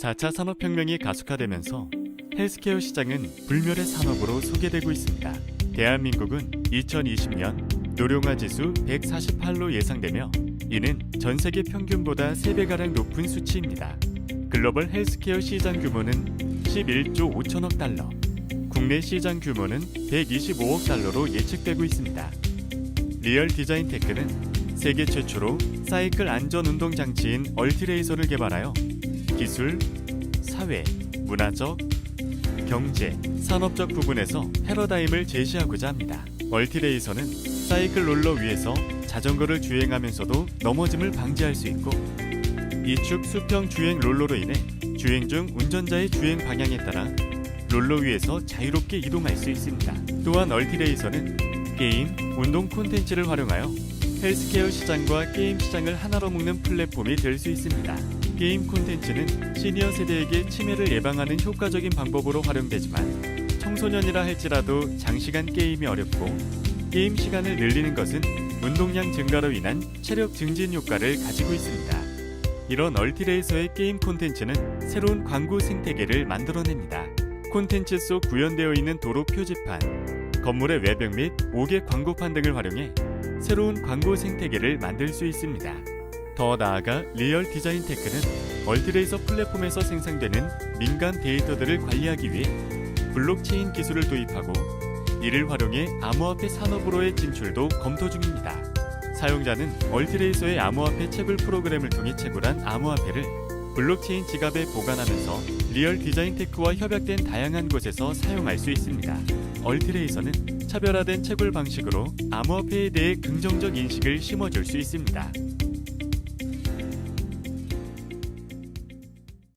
4차 산업혁명이 가속화되면서 헬스케어 시장은 불멸의 산업으로 소개되고 있습니다. 대한민국은 2020년 노령화 지수 148로 예상되며 이는 전 세계 평균보다 3배가량 높은 수치입니다. 글로벌 헬스케어 시장 규모는 11조 5천억 달러, 국내 시장 규모는 125억 달러로 예측되고 있습니다. 리얼 디자인 테크는 세계 최초로 사이클 안전 운동 장치인 얼티레이서를 개발하여 기술, 사회, 문화적, 경제, 산업적 부분에서 패러다임을 제시하고자 합니다. 얼티레이서는 사이클 롤러 위에서 자전거를 주행하면서도 넘어짐을 방지할 수 있고 이축 수평 주행 롤러로 인해 주행 중 운전자의 주행 방향에 따라 롤러 위에서 자유롭게 이동할 수 있습니다. 또한 얼티레이서는 게임, 운동 콘텐츠를 활용하여 헬스케어 시장과 게임 시장을 하나로 묶는 플랫폼이 될 수 있습니다. 게임 콘텐츠는 시니어 세대에게 치매를 예방하는 효과적인 방법으로 활용되지만 청소년이라 할지라도 장시간 게임이 어렵고 게임 시간을 늘리는 것은 운동량 증가로 인한 체력 증진 효과를 가지고 있습니다. 이런 얼티레이서의 게임 콘텐츠는 새로운 광고 생태계를 만들어냅니다. 콘텐츠 속 구현되어 있는 도로 표지판, 건물의 외벽 및 5개 광고판 등을 활용해 새로운 광고 생태계를 만들 수 있습니다. 더 나아가 리얼 디자인 테크는 얼티레이서 플랫폼에서 생성되는 민간 데이터들을 관리하기 위해 블록체인 기술을 도입하고 이를 활용해 암호화폐 산업으로의 진출도 검토 중입니다. 사용자는 얼티레이서의 암호화폐 채굴 프로그램을 통해 채굴한 암호화폐를 블록체인 지갑에 보관하면서 리얼 디자인 테크와 협약된 다양한 곳에서 사용할 수 있습니다. 얼티레이서는 차별화된 채굴 방식으로 암호화폐에 대해 긍정적 인식을 심어줄 수 있습니다.